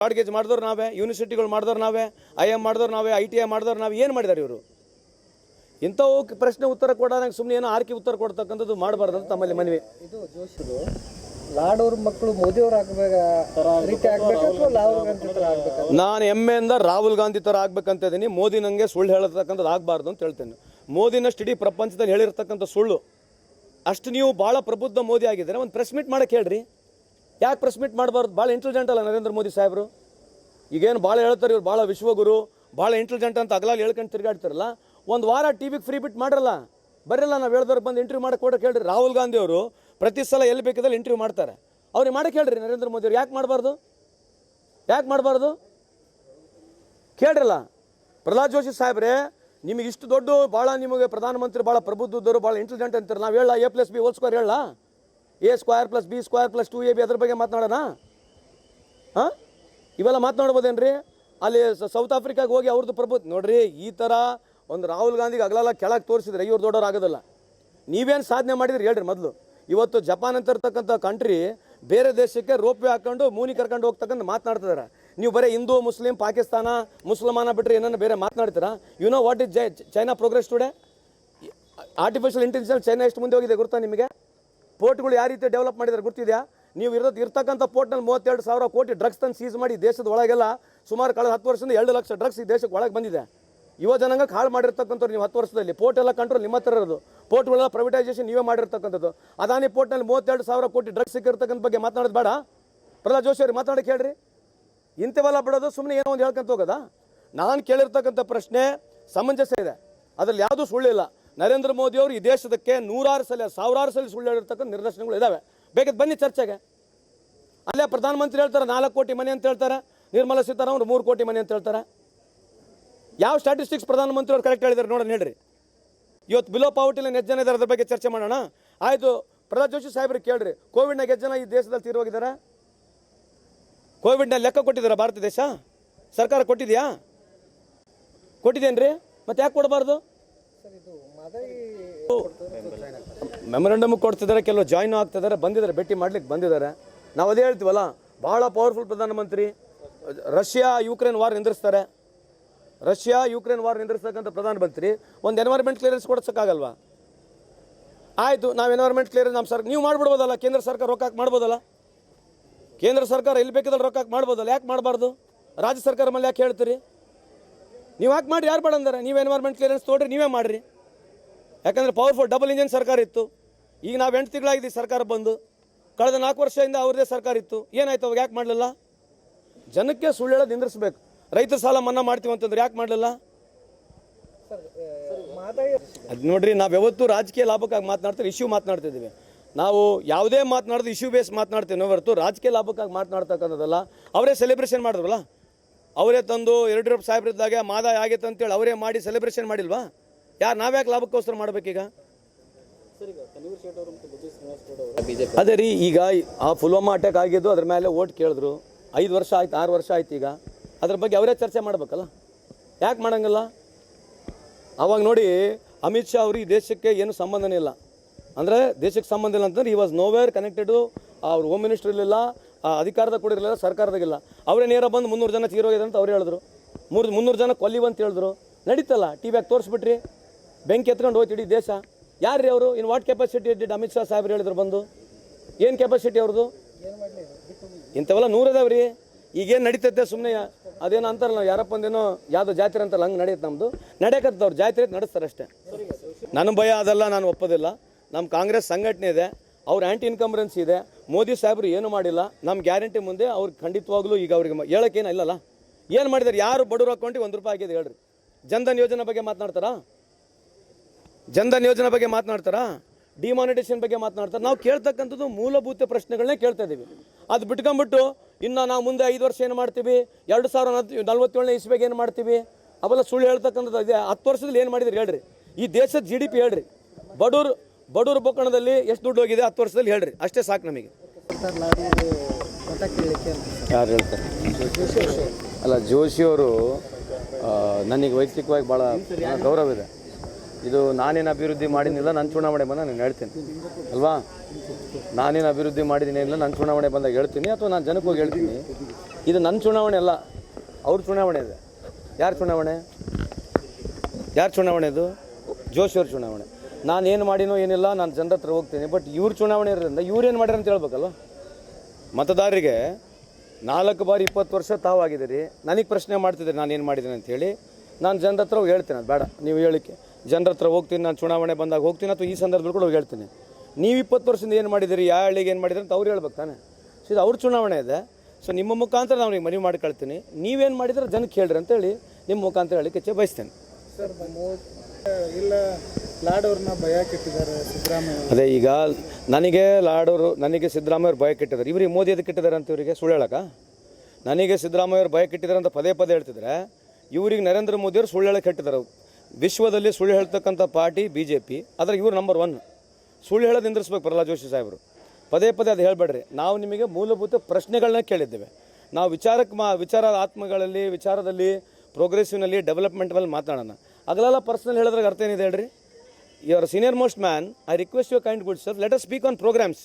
Broad gauge ಮಾಡಿದವ್ರು ನಾವೇ ಯೂನಿವರ್ಸಿಟಿಗಳು ಮಾಡಿದವ್ರು ನಾವೇ ಐ ಎಂ ಮಾಡಿದವ್ರು ನಾವೇ ಐ ಟಿ ಐ ಮಾಡಿದವ್ರು ನಾವು ಏನು ಮಾಡಿದ್ದಾರೆ ಇವರು? ಇಂಥವು ಪ್ರಶ್ನೆ ಉತ್ತರ ಕೊಡೋದಂಗೆ ಸುಮ್ಮನೆ ಏನೋ ಆರ್ಕೆ ಉತ್ತರ ಕೊಡ್ತಕ್ಕಂಥದ್ದು ಮಾಡಬಾರ್ದು ಅಂತ ತಮ್ಮಲ್ಲಿ ಮನವಿ. ಇದು ಜೋಶಿದು ಲಾಡೋರ್ ಮಕ್ಕಳು ಆಗ್ಬೇಕು ನಾನು ಹೆಮ್ಮೆಯಿಂದ ರಾಹುಲ್ ಗಾಂಧಿ ಥರ ಆಗ್ಬೇಕಂತ ಇದ್ದೀನಿ ಮೋದಿ ನನಗೆ ಸುಳ್ಳು ಹೇಳತಕ್ಕಂಥದ್ದು ಆಗಬಾರ್ದು ಅಂತ ಹೇಳ್ತೇನೆ. ಮೋದಿನಷ್ಟು ಇಡೀ ಪ್ರಪಂಚದಲ್ಲಿ ಹೇಳಿರ್ತಕ್ಕಂಥ ಸುಳ್ಳು. ಅಷ್ಟು ನೀವು ಭಾಳ ಪ್ರಬುದ್ಧ ಮೋದಿ ಆಗಿದ್ದಾರೆ. ಒಂದು ಪ್ರೆಸ್ ಮೀಟ್ ಮಾಡಕ್ಕೆ ಹೇಳ್ರಿ. ಯಾಕೆ ಪ್ರೆಸ್ ಮೀಟ್ ಮಾಡಬಾರ್ದು? ಭಾಳ ಇಂಟೆಲಿಜೆಂಟ್ ಅಲ್ಲ ನರೇಂದ್ರ ಮೋದಿ ಸಾಹೇಬರು. ಈಗೇನು ಭಾಳ ಹೇಳ್ತಾರೆ ಇವ್ರು, ಭಾಳ ವಿಶ್ವಗುರು, ಭಾಳ ಇಂಟೆಲಿಜೆಂಟ್ ಅಂತ ಅಗಲಾಗಿ ಹೇಳ್ಕೊಂಡು ತಿರುಗಾಡ್ತಾರಲ್ಲ? ಒಂದು ವಾರ ಟಿ ವಿಗೆ ಫ್ರೀ ಬಿಟ್ ಮಾಡಿರಲ್ಲ ಬರೀಲ್ಲ ನಾವು ಹೇಳ್ದವ್ರು ಬಂದು ಇಂಟರ್ವ್ಯೂ ಮಾಡಿ ಕೊಡಕ್ಕೆ ಹೇಳ್ರಿ ರಾಹುಲ್ ಗಾಂಧಿ ಅವರು ಪ್ರತಿ ಸಲ ಎಲ್ಲಿ ಬೇಕಿದ್ದಲ್ಲಿ ಇಂಟರ್ವ್ಯೂ ಮಾಡ್ತಾರೆ. ಅವ್ರಿಗೆ ಮಾಡಕ್ಕೆ ಹೇಳ್ರಿ ನರೇಂದ್ರ ಮೋದಿ ಅವ್ರು. ಯಾಕೆ ಮಾಡಬಾರ್ದು? ಯಾಕೆ ಮಾಡಬಾರ್ದು? ಕೇಳ್ರಲ್ಲ. ಪ್ರಹ್ಲಾದ್ ಜೋಶಿ ಸಾಹೇಬ್ರೆ, ನಿಮಗೆ ಇಷ್ಟು ದೊಡ್ಡ ಭಾಳ ನಿಮಗೆ ಪ್ರಧಾನಮಂತ್ರಿ ಭಾಳ ಪ್ರಬುದ್ಧರು ಭಾಳ ಇಂಟೆಲಿಜೆಂಟ್ ಅಂತಾರೆ. ನಾವು ಹೇಳ a plus b whole square ಹೇಳ. A square plus b square plus two a b ಅದ್ರ ಬಗ್ಗೆ ಮಾತನಾಡೋಣ? ಹಾಂ? ಇವೆಲ್ಲ ಮಾತನಾಡ್ಬೋದೇನ್ರಿ? ಅಲ್ಲಿ ಸೌತ್ ಆಫ್ರಿಕಾಗೆ ಹೋಗಿ ಅವ್ರದ್ದು ಪ್ರಭು, ನೋಡ್ರಿ ಈ ಥರ ಒಂದು ರಾಹುಲ್ ಗಾಂಧಿಗೆ ಅಗಲಲ್ಲ ಕೆಳಗೆ ತೋರಿಸಿದ್ರೆ ಇವ್ರು ದೊಡ್ಡವ್ರು ಆಗೋದಲ್ಲ. ನೀವೇನು ಸಾಧನೆ ಮಾಡಿದ್ರಿ ಹೇಳ್ರಿ ಮೊದಲು. ಇವತ್ತು ಜಪಾನ್ ಅಂತ ಇರ್ತಕ್ಕಂಥ ಕಂಟ್ರಿ ಬೇರೆ ದೇಶಕ್ಕೆ ರೋಪ್ ವೇ ಹಾಕೊಂಡು ಮೂನಿ ಕರ್ಕೊಂಡು ಹೋಗ್ತಕ್ಕಂಥ ಮಾತನಾಡ್ತಿದ್ದಾರೆ ನೀವು ಬರೀ ಹಿಂದೂ, ಮುಸ್ಲಿಂ, ಪಾಕಿಸ್ತಾನ, ಮುಸಲ್ಮಾನ ಬಿಟ್ಟರೆ ಏನನ್ನ ಬೇರೆ ಮಾತನಾಡ್ತೀರಾ? You know what is China progress today artificial intelligence China ಎಷ್ಟು ಮುಂದೆ ಹೋಗಿದೆ ಗೊತ್ತಾ ನಿಮಗೆ? ಪೋರ್ಟ್ಗಳು ಯಾವ ರೀತಿ ಡೆವಲಪ್ ಮಾಡಿದ್ದಾರೆ ಗೊತ್ತಿದೆಯಾ? ನೀವು ಇರೋದು ಇರ್ತಕ್ಕಂಥ ಪೋರ್ಟ್ನಲ್ಲಿ ಮೂವತ್ತೆರಡು ಸಾವಿರ ಕೋಟಿ ಡ್ರಗ್ಸ್ ತಂದು ಸೀಸ್ ಮಾಡಿ ದೇಶದ ಒಳಗೆಲ್ಲ ಸುಮಾರು ಕಳೆದ ಹತ್ತು ವರ್ಷದಿಂದ ಎರಡು ಲಕ್ಷ ಡ್ರಗ್ಸ್ ಈ ದೇಶಕ್ಕೆ ಒಳಗೆ ಬಂದಿದೆ. ಯುವ ಜನಾಂಗ ಹಾಳು ಮಾಡಿರ್ತಕ್ಕಂಥವ್ರು ನೀವು ಹತ್ತು ವರ್ಷದಲ್ಲಿ. ಪೋರ್ಟ್ ಎಲ್ಲ ಕಂಟ್ರೋಲ್ ನಿಮ್ಮ ಹತ್ರ ಇರೋದು. ಪೋರ್ಟ್ಗಳೆಲ್ಲ ಪ್ರೈವೇಟೈಸೇಷನ್ ನೀವೇ ಮಾಡಿರ್ತಕ್ಕಂಥದ್ದು. ಅದಾನಿ ಪೋರ್ಟ್ನಲ್ಲಿ ಮೂವತ್ತೆರಡು ಸಾವಿರ ಕೋಟಿ ಡ್ರಗ್ಸ್ ಸಿಕ್ಕಿರ್ತಕ್ಕಂಥ ಬಗ್ಗೆ ಮಾತನಾಡೋದು ಬೇಡ. ಪ್ರಹ್ಲಾದ್ ಜೋಶಿ ಅವ್ರಿಗೆ ಮಾತಾಡಿ ಹೇಳ್ರಿ. ಇಂಥವೆಲ್ಲ ಬಿಡೋದು ಸುಮ್ಮನೆ ಏನೋ ಒಂದು ಹೇಳ್ಕೊಂತ ಹೋಗೋದಾ? ನಾನು ಕೇಳಿರ್ತಕ್ಕಂಥ ಪ್ರಶ್ನೆ ಸಮಂಜಸ ಇದೆ. ಅದರಲ್ಲಿ ಯಾವುದೂ ಸುಳ್ಳಿಲ್ಲ ನರೇಂದ್ರ ಮೋದಿ ಅವರು ಈ ದೇಶದಕ್ಕೆ ನೂರಾರು ಸಲ, ಸಾವಿರಾರು ಸಲ ಸುಳ್ಳು ಹೇಳಿರ್ತಕ್ಕಂಥ ನಿದರ್ಶನಗಳು ಇದ್ದಾವೆ ಬೇಕಿದ್ ಬನ್ನಿ ಚರ್ಚೆಗೆ. ಅಲ್ಲೇ ಪ್ರಧಾನಮಂತ್ರಿ ಹೇಳ್ತಾರೆ, ನಾಲ್ಕು ಕೋಟಿ ಮನೆ ಅಂತ ಹೇಳ್ತಾರೆ. ನಿರ್ಮಲಾ ಸೀತಾರಾಮನ್ ಮೂರು ಕೋಟಿ ಮನೆ ಅಂತ ಹೇಳ್ತಾರೆ. ಯಾವ ಸ್ಟ್ಯಾಟಿಸ್ಟಿಕ್ಸ್ ಪ್ರಧಾನಮಂತ್ರಿ ಅವರು ಕರೆಕ್ಟ್ ಹೇಳಿದ್ದಾರೆ ನೋಡೋಣ, ಹೇಳ್ರಿ. ಇವತ್ತು ಬಿಲೋ ಪಾವಟಿಲಿ ಎಷ್ಟು ಜನ ಇದ್ದಾರೆ ಅದ್ರ ಬಗ್ಗೆ ಚರ್ಚೆ ಮಾಡೋಣ. ಆಯಿತು, ಪ್ರಹ್ಲಾದ್ ಜೋಶಿ ಸಾಹೇಬ್ರಿಗೆ ಕೇಳ್ರಿ. ಕೋವಿಡ್ನಾಗ ಎಷ್ಟು ಜನ ಈ ದೇಶದಲ್ಲಿ ತೀರೋಗಿದ್ದಾರೆ ಕೋವಿಡ್ನ ಲೆಕ್ಕ ಕೊಟ್ಟಿದ್ದಾರೆ ಭಾರತ ದೇಶ? ಸರ್ಕಾರ ಕೊಟ್ಟಿದೆಯಾ? ಕೊಟ್ಟಿದೇನ್ರಿ? ಮತ್ತೆ ಯಾಕೆ ಕೊಡಬಾರ್ದು? ಮೆಮೊರಂಡಮ್ ಕೊಡ್ತಿದ್ದಾರೆ ಕೆಲವು ಜಾಯ್ನ್ ಆಗ್ತಿದ್ದಾರೆ, ಬಂದಿದ್ದಾರೆ, ಭೇಟಿ ಮಾಡ್ಲಿಕ್ಕೆ ಬಂದಿದ್ದಾರೆ. ನಾವು ಅದೇ ಹೇಳ್ತೀವಲ್ಲ ಭಾಳ ಪವರ್ಫುಲ್ ಪ್ರಧಾನಮಂತ್ರಿ, ರಷ್ಯಾ ಯುಕ್ರೇನ್ ವಾರ್ ನಿಂದಿರ್ಸ್ತಾರೆ. ರಷ್ಯಾ ಯುಕ್ರೇನ್ ವಾರ್ ನಿಂದಿರ್ತಕ್ಕಂಥ ಪ್ರಧಾನಮಂತ್ರಿ, ಒಂದು ಎನ್ವೈರ್ಮೆಂಟ್ ಕ್ಲಿಯರೆನ್ಸ್ ಕೊಡ್ಸೋಕ್ಕಾಗಲ್ವಾ? ಆಯಿತು, ನಾವು ಎನ್ವೈರ್ಮೆಂಟ್ ಕ್ಲಿಯರೆನ್ಸ್ ನಮ್ಮ ಸರ್ ನೀವು ಮಾಡ್ಬಿಡ್ಬೋದಲ್ಲ, ಕೇಂದ್ರ ಸರ್ಕಾರ ರೊಕ್ಕ ಹಾಕಿ ಮಾಡ್ಬೋದಲ್ಲ? ಕೇಂದ್ರ ಸರ್ಕಾರ ಎಲ್ಲಿ ಬೇಕಿದ್ರೆ ರೊಕ್ಕ ಹಾಕಿ ಮಾಡ್ಬೋದಲ್ಲ, ಯಾಕೆ ಮಾಡಬಾರ್ದು? ರಾಜ್ಯ ಸರ್ಕಾರ ಮೇಲೆ ಯಾಕೆ ಹೇಳ್ತೀರಿ? ನೀವು ಯಾಕೆ ಮಾಡಿ ಯಾರು ಬೇಡ ಅಂದರೆ, ನೀವು ಎನ್ವೈರ್ಮೆಂಟ್ ಕ್ಲಿಯರೆನ್ಸ್ ತೊಗೊಳ್ರಿ ನೀವೇ ಮಾಡಿರಿ. ಯಾಕಂದ್ರೆ ಪವರ್ಫುಲ್ ಡಬಲ್ ಇಂಜಿನ್ ಸರ್ಕಾರ ಇತ್ತು. ಈಗ ನಾವು ಎಂಟು ತಿಂಗಳಾಗಿದ್ದೀವಿ, ಸರ್ಕಾರ ಬಂದು. ಕಳೆದ ನಾಲ್ಕು ವರ್ಷದಿಂದ ಅವ್ರದ್ದೇ ಸರ್ಕಾರ ಇತ್ತು. ಏನಾಯ್ತು, ಅವಾಗ ಯಾಕೆ ಮಾಡಲಿಲ್ಲ? ಜನಕ್ಕೆ ಸುಳ್ಳು ಹೇಳೋದು ನಿಂದ್ರಿಸ್ಬೇಕು. ರೈತರ ಸಾಲ ಮನ್ನಾ ಮಾಡ್ತೀವಿ ಅಂತಂದ್ರೆ ಯಾಕೆ ಮಾಡಲಿಲ್ಲ? ಅದು ನೋಡ್ರಿ, ನಾವು ಯಾವತ್ತೂ ರಾಜಕೀಯ ಲಾಭಕ್ಕಾಗಿ ಮಾತನಾಡ್ತೀವಿ ಇಶ್ಯೂ ಮಾತನಾಡ್ತಿದ್ದೀವಿ. ನಾವು ಯಾವುದೇ ಮಾತನಾಡೋದು ಇಶ್ಯೂ ಬೇಸ್ ಮಾತನಾಡ್ತೀವಿ ಹೊರತು ರಾಜಕೀಯ ಲಾಭಕ್ಕಾಗಿ ಮಾತನಾಡ್ತಕ್ಕಂಥದ್ದಲ್ಲ, ಅವರೇ ಸೆಲೆಬ್ರೇಷನ್ ಮಾಡಿದ್ರಲ್ಲ? ಅವರೇ ತಂದು, ಯಡಿಯೂರಪ್ಪ ಸಾಹೇಬ್ರಿದ್ದಾಗೆ ಮಾದಾಯ ಆಗೈತೆ ಅಂತೇಳಿ ಅವರೇ ಮಾಡಿ ಸೆಲೆಬ್ರೇಷನ್ ಮಾಡಿಲ್ವಾ? ಯಾರು ನಾವ್ಯಾಕೆ ಲಾಭಕ್ಕೋಸ್ಕರ ಮಾಡ್ಬೇಕೀಗ? ಅದೇ ರೀ, ಈಗ ಆ ಪುಲ್ವಾಮಾ ಅಟ್ಯಾಕ್ ಆಗಿದ್ದು ಅದ್ರ ಮೇಲೆ ಓಟ್ ಕೇಳಿದ್ರು. ಐದು ವರ್ಷ ಆಯ್ತು, ಆರು ವರ್ಷ ಆಯ್ತು ಈಗ. ಅದ್ರ ಬಗ್ಗೆ ಅವರೇ ಚರ್ಚೆ ಮಾಡ್ಬೇಕಲ್ಲ? ಯಾಕೆ ಮಾಡಂಗಿಲ್ಲ? ಅವಾಗ ನೋಡಿ, ಅಮಿತ್ ಶಾ ಅವರು ಈ ದೇಶಕ್ಕೆ ಏನು ಸಂಬಂಧನೇ ಇಲ್ಲ. ಅಂದರೆ ದೇಶಕ್ಕೆ ಸಂಬಂಧ ಇಲ್ಲ ಅಂತಂದ್ರೆ ಈ ವಾಸ್ ನೋವೇರ್ ಕನೆಕ್ಟೆಡು ಅವ್ರು ಹೋಮ್ ಮಿನಿಸ್ಟರ್ ಇರಲಿಲ್ಲ ಅಧಿಕಾರದ ಕೂಡ ಇರಲಿಲ್ಲ, ಸರ್ಕಾರದಾಗಿಲ್ಲ. ಅವರೇ ನೇರ ಬಂದು ಮುನ್ನೂರು ಜನ ತೀರೋಗಿದೆ ಅಂತ ಅವ್ರು ಹೇಳಿದ್ರು. ಮೂರು, ಮುನ್ನೂರು ಜನ ಕೊಲ್ಲಿವಂತ ಹೇಳಿದ್ರು. ನಡೀತಲ್ಲ? ಟಿ ವ್ಯಾಗ ತೋರಿಸ್ಬಿಟ್ರಿ? ಬೆಂಕಿ ಎತ್ಕೊಂಡು ಹೋಯ್ತು ಇಡೀ ದೇಶ. ಯಾರು ರೀ ಅವರು? In what capacity did Amit Shah ಸಾಹೇಬ್ರು ಹೇಳಿದ್ರು ಬಂದು? ಏನು ಕೆಪಾಸಿಟಿ ಅವ್ರದ್ದು? ಇಂಥವೆಲ್ಲ ನೂರದಾವ್ರಿ. ಈಗೇನು ನಡೀತೈತೆ ಸುಮ್ಮನೆ ಅದೇನು ಅಂತಾರಲ್ಲ ನಾವು ಯಾರಪ್ಪ ಒಂದೇನೋ ಯಾವುದೋ ಜಾತ್ರೆ ಅಂತಲ್ಲ ಹಂಗೆ ನಡೆಯುತ್ತೆ ನಮ್ಮದು ನಡೆಯಕತ್ತವ್ರು ಜಾತ್ರೆ ನಡೆಸ್ತಾರೆ ಅಷ್ಟೇ. ನನ್ನ ಭಯ ಅದೆಲ್ಲ ನಾನು ಒಪ್ಪೋದಿಲ್ಲ. ನಮ್ಮ ಕಾಂಗ್ರೆಸ್ ಸಂಘಟನೆ ಇದೆ, ಅವ್ರ ಆ್ಯಂಟಿ ಇನ್ಕಂಬ್ರೆನ್ಸ್ ಇದೆ. ಮೋದಿ ಸಾಹೇಬರು ಏನು ಮಾಡಿಲ್ಲ ನಮ್ಮ ಗ್ಯಾರಂಟಿ ಮುಂದೆ ಅವ್ರಿಗೆ ಖಂಡಿತವಾಗ್ಲೂ ಈಗ ಅವ್ರಿಗೆ ಹೇಳೋಕ್ಕೇನು ಇಲ್ಲಲ್ಲ. ಏನು ಮಾಡಿದ್ದಾರೆ ಯಾರು ಬಡವ್ರ ಅಕೌಂಟಿಗೆ ಒಂದು ರೂಪಾಯಿ ಆಗಿದೆ ಹೇಳ್ರಿ. ಜನ್ಧನ್ ಯೋಜನೆ ಬಗ್ಗೆ ಮಾತನಾಡ್ತಾರಾ? ಜನ್ಧನ್ ಯೋಜನೆ ಬಗ್ಗೆ ಮಾತನಾಡ್ತಾರಾ? ಡಿಮಾನಿಟೇಷನ್ ಬಗ್ಗೆ ಮಾತನಾಡ್ತಾರೆ? ನಾವು ಕೇಳ್ತಕ್ಕಂಥದ್ದು ಮೂಲಭೂತ ಪ್ರಶ್ನೆಗಳನ್ನೇ ಕೇಳ್ತಾ ಇದ್ದೀವಿ ಅದು ಬಿಟ್ಕೊಂಬಿಟ್ಟು ಇನ್ನು ನಾವು ಮುಂದೆ ಐದು ವರ್ಷ ಏನು ಮಾಡ್ತೀವಿ? ಎರಡು ಸಾವಿರ ನಲ್ವತ್ತು- ನಲ್ವತ್ತೇಳನೇ ಇಸ್ವಿಗೆ ಏನು ಮಾಡ್ತೀವಿ? ಅವೆಲ್ಲ ಸುಳ್ಳು ಹೇಳ್ತಕ್ಕಂಥದ್ದು ಇದೆ. ಹತ್ತು ವರ್ಷದಲ್ಲಿ ಏನು ಮಾಡಿದ್ರಿ ಹೇಳ್ರಿ. ಈ ದೇಶದ ಜಿ ಡಿ ಪಿ ಹೇಳ್ರಿ. ಬಡೂರು ಬಡೂರು ಬೊಕ್ಕಣದಲ್ಲಿ ಎಷ್ಟು ದುಡ್ಡು ಹೋಗಿದೆ ಹತ್ತು ವರ್ಷದಲ್ಲಿ ಹೇಳ್ರಿ. ಅಷ್ಟೇ ಸಾಕು ನಮಗೆ. ಯಾರು ಹೇಳ್ತಾರೆ? ಅಲ್ಲ ಜೋಶಿಯವರು ನನಗೆ ವೈಯಕ್ತಿಕವಾಗಿ ಭಾಳ ಗೌರವ ಇದೆ. ಇದು ನಾನೇನು ಅಭಿವೃದ್ಧಿ ಮಾಡಿದ್ದಿಲ್ಲ ನನ್ನ ಚುನಾವಣೆ ಬಂದಾಗ ನಾನು ಹೇಳ್ತೀನಿ. ಅಲ್ವಾ? ನಾನೇನು ಅಭಿವೃದ್ಧಿ ಮಾಡಿದ್ದೀನಿ ಇಲ್ಲ ನನ್ನ ಚುನಾವಣೆ ಬಂದಾಗ ಹೇಳ್ತೀನಿ ಅಥವಾ ನಾನು ಜನಕ್ಕೆ ಹೋಗಿ ಹೇಳ್ತೀನಿ. ಇದು ನನ್ನ ಚುನಾವಣೆ ಅಲ್ಲ, ಅವ್ರ ಚುನಾವಣೆ ಇದೆ. ಯಾರ ಚುನಾವಣೆ? ಯಾರ ಚುನಾವಣೆ ಇದು? ಜೋಶಿಯವ್ರ ಚುನಾವಣೆ. ನಾನು ಏನು ಮಾಡಿನೋ ಏನಿಲ್ಲ, ನಾನು ಜನರ ಹತ್ರ ಹೋಗ್ತೀನಿ ಬಟ್ ಇವ್ರ ಚುನಾವಣೆ ಇರೋದ್ರಿಂದ ಇವ್ರು ಏನು ಮಾಡ್ಯಾರ ಅಂತ ಹೇಳ್ಬೇಕಲ್ಲ ಮತದಾರರಿಗೆ ನಾಲ್ಕು ಬಾರಿ ಇಪ್ಪತ್ತು ವರ್ಷ ತಾವಾಗಿದ್ದೀರಿ, ನನಗೆ ಪ್ರಶ್ನೆ ಮಾಡ್ತಿದ್ದೀರಿ ನಾನು ಏನು ಮಾಡಿದ್ದೀನಿ ಹೇಳಿ, ನಾನು ಜನರ ಹತ್ರ ಹೋಗಿ ಹೇಳ್ತೀನಿ, ಅದು ಬೇಡ, ನೀವು ಹೇಳಿಕೆ ಜನರ ಹತ್ರ ಹೋಗ್ತೀನಿ ನಾನು ಚುನಾವಣೆ ಬಂದಾಗ ಹೋಗ್ತೀನಿ ಅಥವಾ ಈ ಸಂದರ್ಭದಲ್ಲಿ ಕೂಡ ಹೋಗಿ ಹೇಳ್ತೀನಿ. ನೀವು ಇಪ್ಪತ್ತು ವರ್ಷದಿಂದ ಏನು ಮಾಡಿದ್ದೀರಿ ಯಾವ ಹಳ್ಳಿಗೆ ಏನು ಮಾಡಿದ್ರಿ ಅಂತ ಅವ್ರು ಹೇಳ್ಬೇಕು ತಾನೆ. ಸೊ ಇದು ಅವ್ರ ಚುನಾವಣೆ ಇದೆ. ಸೊ ನಿಮ್ಮ ಮುಖಾಂತರ ನಾವು ನಿಮಗೆ ಮನವಿ ಮಾಡ್ಕೊಳ್ತೀನಿ. ನೀವೇನು ಮಾಡಿದ್ರೆ ಜನಕ್ಕೆ ಹೇಳ್ರಿ ಅಂತೇಳಿ ನಿಮ್ಮ ಮುಖಾಂತರ ಹೇಳಿಕೆ ಬಯಸ್ತೇನೆ. ಸರ್ ಇಲ್ಲ ಲಾಡೋರ್ನ ಭಯ ಕೆಟ್ಟಿದ್ದಾರೆ ಸಿದ್ದರಾಮಯ್ಯ ಅದೇ ಈಗ ನನಗೆ ಲಾಡೋರು ನನಗೆ ಸಿದ್ದರಾಮಯ್ಯವ್ರು ಭಯ ಕೆಟ್ಟಿದ್ದಾರೆ. ಇವರಿಗೆ ಮೋದಿ ಅದಕ್ಕೆ ಕೆಟ್ಟಿದ್ದಾರೆ ಅಂತ ಇವರಿಗೆ ಸುಳ್ಳು ಹೇಳಕ್ಕ ನನಗೆ ಸಿದ್ದರಾಮಯ್ಯವ್ರು ಭಯ ಕೆಟ್ಟಿದ್ದಾರೆ ಅಂತ ಪದೇ ಪದೇ ಹೇಳ್ತಿದ್ರೆ ಇವರಿಗೆ ನರೇಂದ್ರ ಮೋದಿಯವರು ಸುಳ್ಳು ಹೇಳಕ್ಕೆ ಕೆಟ್ಟಿದ್ದಾರೆ. ವಿಶ್ವದಲ್ಲಿ ಸುಳ್ಳು ಹೇಳ್ತಕ್ಕಂಥ ಪಾರ್ಟಿ ಬಿ ಜೆ ಪಿ ಆದರೆ ಇವರು ನಂಬರ್ ಒನ್ ಸುಳ್ಳು ಹೇಳೋದು ನಿಂದ್ರಿಸ್ಬೇಕು ಪ್ರಹ್ಲಾದ್ ಜೋಶಿ ಸಾಹೇಬರು. ಪದೇ ಪದೇ ಅದು ಹೇಳಬೇಡ್ರಿ. ನಾವು ನಿಮಗೆ ಮೂಲಭೂತ ಪ್ರಶ್ನೆಗಳನ್ನ ಕೇಳಿದ್ದೇವೆ. ನಾವು ವಿಚಾರಕ್ಕೆ ಮಾ, ವಿಚಾರ ಆತ್ಮಗಳಲ್ಲಿ, ವಿಚಾರದಲ್ಲಿ ಪ್ರೋಗ್ರೆಸಿವ್ನಲ್ಲಿ ಮೇಲೆ ಮಾತಾಡೋಣ. ಅಗಲೆಲ್ಲ ಪರ್ಸನಲ್ ಹೇಳಿದ್ರಾಗ ಅರ್ಥ ಏನಿದೆ ಹೇಳ್ರಿ? Your senior most man I request you kind good sir let us speak on programs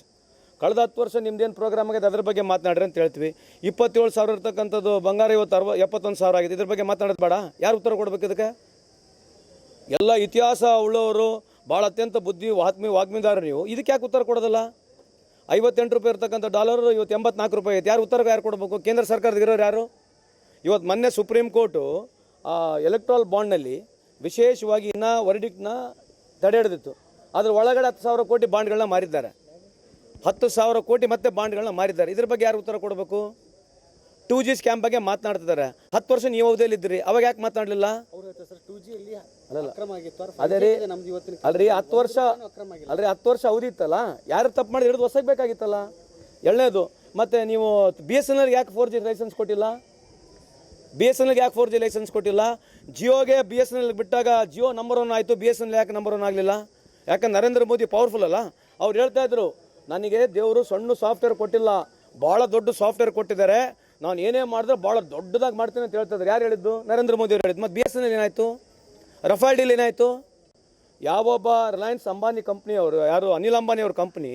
ಕಳೆದ ಹತ್ತು ವರ್ಷ ನಿಮ್ದೇನು ಪ್ರೋಗ್ರಾಮ್ ಆಗಿದೆ ಅದ್ರ ಬಗ್ಗೆ ಮಾತನಾಡ್ರಿ ಅಂತ ಹೇಳ್ತೀವಿ. ಇಪ್ಪತ್ತೇಳು ಸಾವಿರ ಇರ್ತಕ್ಕಂಥದ್ದು ಬಂಗಾರ ಇವತ್ತು ಅರವ, ಎಪ್ಪತ್ತೊಂದು ಸಾವಿರ ಆಗಿದೆ. ಇದ್ರ ಬಗ್ಗೆ ಮಾತಾಡೋದು ಬೇಡ. ಯಾರು ಉತ್ತರ ಕೊಡ್ಬೇಕು ಇದಕ್ಕೆ? ಎಲ್ಲ ಇತಿಹಾಸ ಉಳ್ಳವರು ಭಾಳ ಅತ್ಯಂತ ಬುದ್ಧಿ ವಾತ್ಮಿ ವಾಗ್ಮಿದಾರ ನೀವು. ಇದಕ್ಕೆ ಯಾಕೆ ಉತ್ತರ ಕೊಡೋದಲ್ಲ? ಐವತ್ತೆಂಟು ರೂಪಾಯಿ ಇರತಕ್ಕಂಥ ಡಾಲರ್ ಇವತ್ತು ಎಂಬತ್ನಾಲ್ಕು ರೂಪಾಯಿ ಐತೆ. ಯಾರು ಉತ್ತರ ಯಾರು ಕೊಡಬೇಕು? ಕೇಂದ್ರ ಸರ್ಕಾರದ ಇರೋರು ಯಾರು? ಇವತ್ತು ಮೊನ್ನೆ ಸುಪ್ರೀಂ ಕೋರ್ಟು ಎಲೆಕ್ಟ್ರಾಲ್ ಬಾಂಡ್ನಲ್ಲಿ ವಿಶೇಷವಾಗಿ ಇನ್ನ ವರ್ಡಿಕ್ಟ್ನ ತಡೆ ಹಿಡಿದಿತ್ತು. ಅದ್ರ ಒಳಗಡೆ ಹತ್ತು ಸಾವಿರ ಕೋಟಿ ಬಾಂಡ್ಗಳನ್ನ ಮಾರಿದ್ದಾರೆ. ಹತ್ತು ಸಾವಿರ ಕೋಟಿ ಮತ್ತೆ ಬಾಂಡ್ಗಳನ್ನ ಮಾರಿದ್ದಾರೆ. ಇದ್ರ ಬಗ್ಗೆ ಯಾರು ಉತ್ತರ ಕೊಡಬೇಕು? ಟೂ ಜಿ ಸ್ಕ್ಯಾಮ್ ಬಗ್ಗೆ ಮಾತನಾಡ್ತಿದ್ದಾರೆ. ಹತ್ತು ವರ್ಷ ನೀವು ಅವಧಿಯಲ್ಲಿ ಇದ್ರಿ ಅವಾಗ ಯಾಕೆ ಮಾತನಾಡಲಿಲ್ಲ? ಅದೇ ರೀ ಅಲ್ರಿ ಹತ್ತು ವರ್ಷ ಅಲ್ರಿ ಹತ್ತು ವರ್ಷ ಅವಧಿ ಇತ್ತಲ್ಲ? ಯಾರು ತಪ್ಪು ಮಾಡಿ ಹಿಡಿದು ಬೇಕಾಗಿತ್ತಲ್ಲ? ಎಳ್ಳನೇದು ಮತ್ತೆ ನೀವು ಬಿ ಎಸ್ ಎನ್ ಎಲ್ ಯಾಕೆ ಫೋರ್ ಜಿ ಲೈಸೆನ್ಸ್ ಕೊಟ್ಟಿಲ್ಲ? ಬಿ ಎಸ್ ಎನ್ ಎಲ್ಗೆ ಯಾಕೆ ಫೋರ್ ಜಿ ಲೈಸೆನ್ಸ್ ಕೊಟ್ಟಿಲ್ಲ? ಜಿಯೋಗೆ ಬಿ ಎಸ್ ಎನ್ ಎಲ್ ಬಿಟ್ಟಾಗ ಜಿಯೋ ನಂಬರ್ ಒನ್ ಆಯಿತು ಬಿ ಎಸ್ ಎನ್ ಎಲ್ ಯಾಕೆ ನಂಬರ್ ಒನ್ ಆಗಲಿಲ್ಲ? ಯಾಕೆ ನರೇಂದ್ರ ಮೋದಿ ಪವರ್ಫುಲ್ ಅಲ್ಲ? ಅವ್ರು ಹೇಳ್ತಾ ಇದ್ರು ನನಗೆ ದೇವರು ಸಣ್ಣ ಸಾಫ್ಟ್ವೇರ್ ಕೊಟ್ಟಿಲ್ಲ ಭಾಳ ದೊಡ್ಡ ಸಾಫ್ಟ್ವೇರ್ ಕೊಟ್ಟಿದ್ದಾರೆ. ನಾನು ಏನೇ ಮಾಡಿದ್ರೆ ಭಾಳ ದೊಡ್ಡದಾಗಿ ಮಾಡ್ತೀನಿ ಅಂತ ಹೇಳ್ತಿದ್ರು ಯಾರು ಹೇಳಿದ್ದು? ನರೇಂದ್ರ ಮೋದಿ ಅವ್ರು ಹೇಳಿದ್ದು. ಮತ್ತು ಬಿ ಎಸ್ ಎನ್ ಎಲ್ ಏನಾಯಿತು? ರಫಾಲ್ ಡೀಲ್ ಏನಾಯಿತು? ಯಾವೊಬ್ಬ ರಿಲಯನ್ಸ್ ಅಂಬಾನಿ ಕಂಪ್ನಿಯವರು ಯಾರು ಅನಿಲ್ ಅಂಬಾನಿ ಅವ್ರ ಕಂಪ್ನಿ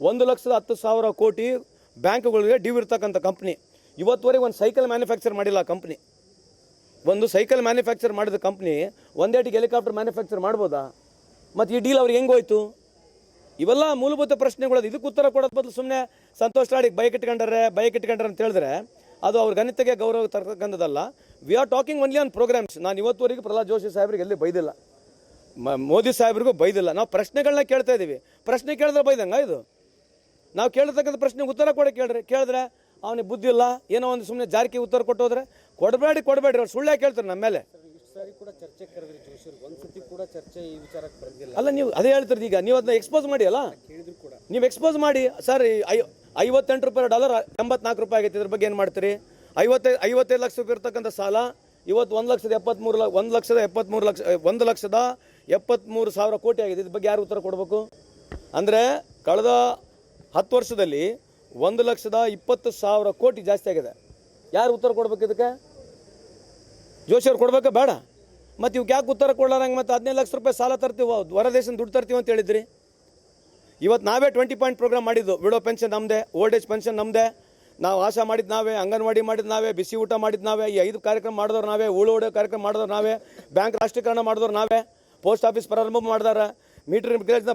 ಒಂದು ಲಕ್ಷದ ಹತ್ತು ಸಾವಿರ ಕೋಟಿ ಬ್ಯಾಂಕ್ಗಳಿಗೆ ಡ್ಯೂ ಇರ್ತಕ್ಕಂಥ ಕಂಪ್ನಿ ಇವತ್ತುವರೆಗೆ ಒಂದು ಸೈಕಲ್ ಮ್ಯಾನುಫ್ಯಾಕ್ಚರ್ ಮಾಡಿಲ್ಲ ಆ ಕಂಪ್ನಿ ಒಂದು ಸೈಕಲ್ ಮ್ಯಾನುಫ್ಯಾಕ್ಚರ್ ಮಾಡಿದ ಕಂಪ್ನಿ ಒಂದೇಟಿಗೆ ಹೆಲಿಕಾಪ್ಟರ್ ಮ್ಯಾನುಫ್ಯಾಕ್ಚರ್ ಮಾಡ್ಬೋದಾ? ಮತ್ತು ಈ ಡೀಲ್ ಅವ್ರಿಗೆ ಹೆಂಗೆ ಹೋಯ್ತು? ಇವೆಲ್ಲ ಮೂಲಭೂತ ಪ್ರಶ್ನೆಗಳು. ಇದಕ್ಕೆ ಉತ್ತರ ಕೊಡೋದು ಬದಲು ಸುಮ್ಮನೆ ಸಂತೋಷ ಲಾಡಿಗೆ ಬೈಕ್ ಇಟ್ಕೊಂಡ್ರೆ ಬೈಕ್ ಇಟ್ಕೊಂಡ್ರೆ ಅಂತ ಹೇಳಿದ್ರೆ ಅದು ಅವ್ರ ಗಣಿತಕ್ಕೆ ಗೌರವ ತರ್ತಕ್ಕಂಥದ್ದಲ್ಲ we are talking only on programs ನಾನು ಇವತ್ತುವರೆಗೂ ಪ್ರಹ್ಲಾದ್ ಜೋಶಿ ಸಾಹೇಬ್ರಿಗೆ ಎಲ್ಲಿ ಬೈದಿಲ್ಲ. ಮ- ಮೋದಿ ಸಾಹೇಬ್ರಿಗೂ ಬೈದಿಲ್ಲ. ನಾವು ಪ್ರಶ್ನೆಗಳನ್ನ ಕೇಳ್ತಾ ಇದ್ದೀವಿ ಪ್ರಶ್ನೆ ಕೇಳಿದ್ರೆ ಬೈದಂಗ ಇದು? ನಾವು ಕೇಳತಕ್ಕಂಥ ಪ್ರಶ್ನೆಗೆ ಉತ್ತರ ಕೊಡಿ ಕೇಳ್ರಿ. ಕೇಳಿದ್ರೆ ಅವನಿಗೆ ಬುದ್ಧಿ ಇಲ್ಲ. ಏನೋ ಒಂದು ಸುಮ್ಮನೆ ಜಾರಿಗೆ ಉತ್ತರ ಕೊಟ್ಟೋದ್ರೆ? ಕೊಡಬೇಡಿ ಕೊಡಬೇಡಿ ಕೊಡಬೇಡ್ರಿ. ಅವ್ರು ಸುಳ್ಳೆ ಕೇಳ್ತಾರೆ ನಮ್ಮ ಮೇಲೆ. ಅಲ್ಲ ನೀವು ಅದೇ ಹೇಳ್ತಿರೋದು ಈಗ. ನೀವು ಅದನ್ನ ಎಕ್ಸ್ಪೋಸ್ ಮಾಡಿ ಅಲ್ಲ ನೀವು ಎಕ್ಸ್ಪೋಸ್ ಮಾಡಿ. ಸರ್ ಐ ಐವತ್ತೆಂಟು ರೂಪಾಯಿ ಡಾಲರ್, ಎಂಬತ್ನಾಲ್ಕು ರೂಪಾಯಿ ಆಗೈತೆ. ಇದ್ರ ಬಗ್ಗೆ ಏನು ಮಾಡ್ತೀರಿ? ಐವತ್ತೈದು ಐವತ್ತೈದು ಲಕ್ಷ ರೂಪಾಯಿ ಇರ್ತಕ್ಕಂಥ ಸಾಲ, ಇವತ್ತು ಒಂದು ಲಕ್ಷದ ಎಪ್ಪತ್ತ್ಮೂರು ಲಕ್ಷ ಒಂದು ಲಕ್ಷದ ಎಪ್ಪತ್ತ್ಮೂರು ಲಕ್ಷ ಒಂದು ಲಕ್ಷದ ಎಪ್ಪತ್ತ್ಮೂರು ಸಾವಿರ ಕೋಟಿ ಆಗಿದೆ. ಇದ್ರ ಬಗ್ಗೆ ಯಾರು ಉತ್ತರ ಕೊಡಬೇಕು? ಅಂದರೆ ಕಳೆದ ಹತ್ತು ವರ್ಷದಲ್ಲಿ ಒಂದು ಲಕ್ಷದ ಇಪ್ಪತ್ತು ಸಾವಿರ ಕೋಟಿ ಜಾಸ್ತಿ ಆಗಿದೆ. ಯಾರು ಉತ್ತರ ಕೊಡ್ಬೇಕು ಇದಕ್ಕೆ? ಜೋಶಿ ಅವ್ರು ಕೊಡ್ಬೇಕಾ? ಬೇಡ. ಮತ್ತು ಇವ್ಕೆ ಯಾಕೆ ಉತ್ತರ ಕೊಡಲಾರಂಗೆ? ಮತ್ತು ಹದಿನೈದು ಲಕ್ಷ ರೂಪಾಯಿ ಸಾಲ ತರ್ತೀವಿ? ಹೊರ ದೇಶದ ದುಡ್ಡು ತರ್ತೀವಿ ಅಂತ ಹೇಳಿದ್ರಿ. ಇವತ್ತು ನಾವೇ ಟ್ವೆಂಟಿ ಪಾಯಿಂಟ್ ಪ್ರೋಗ್ರಾಮ್ ಮಾಡಿದ್ದು. ವಿಡೋ ಪೆನ್ಷನ್ ನಮ್ಮದೇ ಓಲ್ಡ್ ಏಜ್ ಪೆನ್ಷನ್ ನಮ್ಮದೇ ನಾವು ಆಶಾ ಮಾಡಿದ್ದು ನಾವೇ, ಅಂಗನವಾಡಿ ಮಾಡಿದ್ದು ನಾವೇ, ಬಿಸಿ ಊಟ ಮಾಡಿದ್ದು ನಾವೇ, ಈ ಐದು ಕಾರ್ಯಕ್ರಮ ಮಾಡಿದವ್ರು ನಾವೇ ಉಳೋಡೆ ಕಾರ್ಯಕ್ರಮ ಮಾಡಿದವ್ರು ನಾವೇ, ಬ್ಯಾಂಕ್ ರಾಷ್ಟ್ರೀಕರಣ ಮಾಡಿದವ್ರು ನಾವೇ, ಪೋಸ್ಟ್ ಆಫೀಸ್ ಪ್ರಾರಂಭ ಮಾಡಿದಾರೆ, ಮೀಟರ್